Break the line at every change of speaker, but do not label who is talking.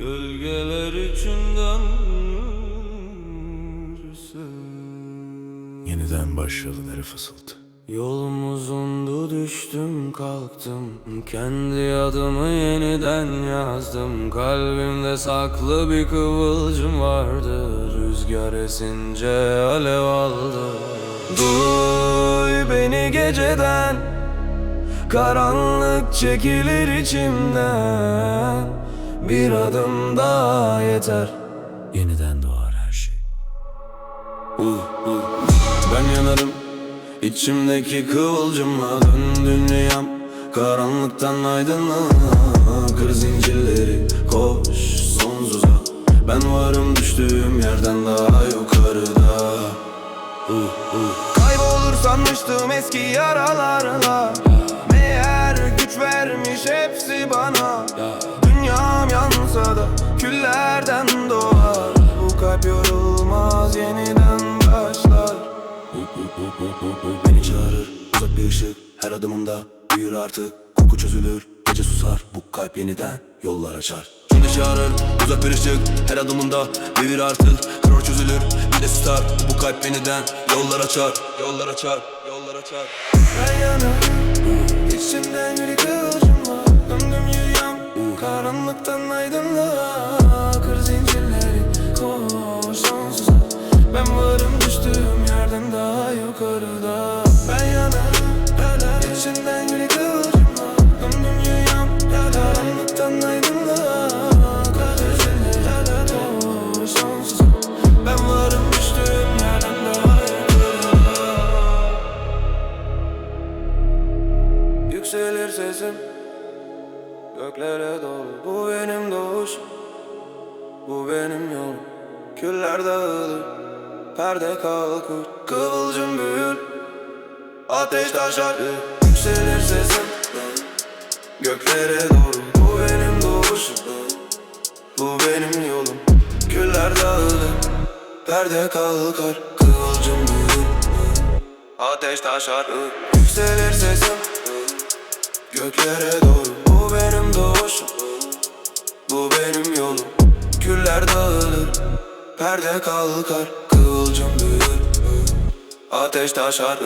Gölgeler içinden
Yeniden başladı fısıltı.
Yolum uzundu düştüm kalktım. Kendi adımı yeniden yazdım. Kalbimde saklı bir kıvılcım vardı. Rüzgar esince alev aldı. Duy beni geceden. Karanlık çekilir içimden Bir adım daha yeter
Yeniden doğar her şey.
Uh, uh. Ben yanarım içimdeki kıvılcımla dön dünyam Karanlıktan aydınlığa Kır zincirleri koş sonsuza Ben varım düştüğüm yerden daha yukarıda uh, uh. Kaybolur sanmıştım eski yaralarla yansa da küllerden doğar. Bu kalp yorulmaz yeniden başlar. Beni çağırır uzak bir ışık Her adımımda büyür artık. Koku çözülür gece susar. Bu kalp yeniden yollar açar. Şimdi çağırır uzak bir ışık Her adımımda büyür artık. Kıror çözülür bir de susar. Bu kalp yeniden yollar açar. Yollar açar Yollar açar. Ben yanarım aydınlığa Kır zincirleri. Koş sonsuza. Ben varım düştüğüm yerden daha yukarıda. Ben yanarım hala İçinden bir kıvılcım var. Döndüm yürüyorum Karanlıktan aydınlığa Kır zincirleri. Koş Ben varım düştüğüm yerden daha yukarıda. Yükselir sesim Göklere doğru Bu benim doğuşum Bu benim yolum Küller dağılır Perde kalkır Kıvılcım büyür Ateş taşar. Yükselir sesim Göklere doğru. Bu benim doğuşum Bu benim yolum. Küller dağılır Perde kalkar. Kıvılcım büyür Ateş taşar. Yükselir sesim Göklere doğru Doğuşum Bu benim yolum. Küller dağılır Perde kalkar Kıvılcım büyür. Ateş taşar